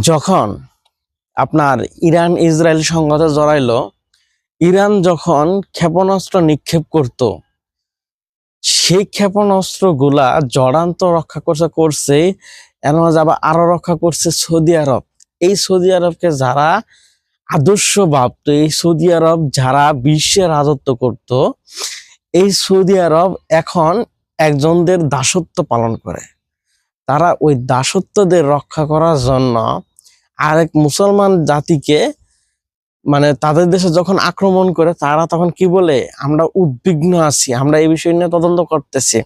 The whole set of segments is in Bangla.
যখন আপনার ইরান ইসরায়েল সংঘাতে জড়াইলো, ইরান যখন ক্ষেপণাস্ত্র নিক্ষেপ করত, সেই ক্ষেপণাস্ত্রগুলা জর্ডান তো রক্ষা করছে করছে, এর মাঝে আবার আরও রক্ষা করছে সৌদি আরব। এই সৌদি আরবকে যারা আদর্শ ভাবত এই সৌদি আরব যারা বিশ্বে রাজত্ব করত, এই সৌদি আরব এখন একজনদের দাসত্ব পালন করে। তারা ওই দাসত্বদের রক্ষা করার জন্য আরেক মুসলমান জাতিকে মানে তাদের দেশে যখন আক্রমণ করে, তারা তখন কি বলে? আমরা উদ্বিগ্ন আছি, আমরা এই বিষয় নিয়ে তদন্ত করতেছি।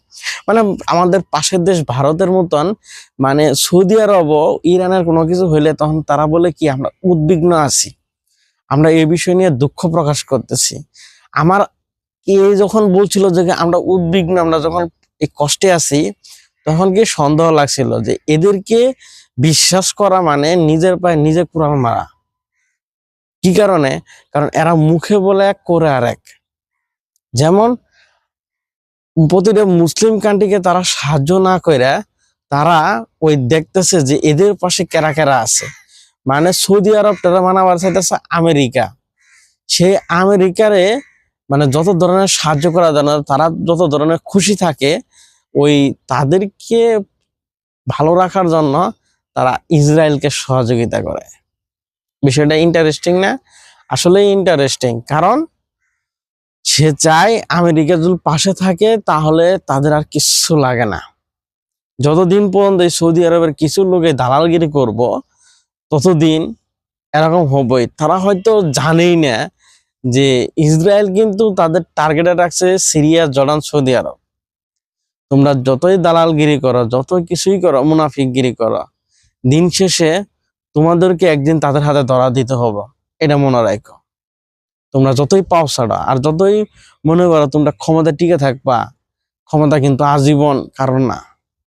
মানে আমাদের পাশের দেশ ভারতের মতন মানে সৌদি আরবও ইরানের কোনো কিছু হইলে তখন তারা বলে কি, আমরা উদ্বিগ্ন আছি। আমরা এই বিষয় নিয়ে দুঃখ প্রকাশ করতেছি। আমার এ যখন বলছিল যে আমরা উদ্বিগ্ন, আমরা যখন এই কষ্টে আছি, তখন কি সন্দেহ লাগছিল যে এদেরকে বিশ্বাস করা মানে নিজের পায়ে নিজে কুড়াল মারা। কি কারণে? কারণ এরা মুখে বলে এক, করে আর এক। যেমন প্রতিটা মুসলিম কান্ট্রিকে তারা সাহায্য না করে তারা ওই দেখতেছে যে এদের পাশে কেরা কেরা আছে। মানে সৌদি আরব তারা মানে আবার চাইতেছে আমেরিকা। সেই আমেরিকারে মানে যত ধরনের সাহায্য করা যায় না, তারা যত ধরনের খুশি থাকে, ওই তাদেরকে ভালো রাখার জন্য তারা ইসরায়েলকে সহযোগিতা করে। বিষয়টা ইন্টারেস্টিং না? আসলে ইন্টারেস্টিং কারণ সে চায় আমেরিকা যদি পাশে থাকে, তাহলে তাদের আর কিচ্ছু লাগে না। যতদিন পর্যন্ত এই সৌদি আরবের কিছু লোকে দালালগিরি করব, ততদিন এরকম হবই। তারা হয়তো জানেই না যে ইসরায়েল কিন্তু তাদের টার্গেটে রাখছে সিরিয়া, জর্ডান, সৌদি আরব। তোমরা যতই দালালগিরি করো, যত কিছুই করো, মুনাফিকগিরি করো দিন শেষে তোমাদেরকে একদিন তাদের হাতে ধরা দিতে হবে। এটা মনে রাখো। তোমরা যতই পাও ছাড়া, আর যতই মনে করো তোমরা ক্ষমতা টিকে থাকবা, ক্ষমতা কিন্তু আজীবন কারণ না।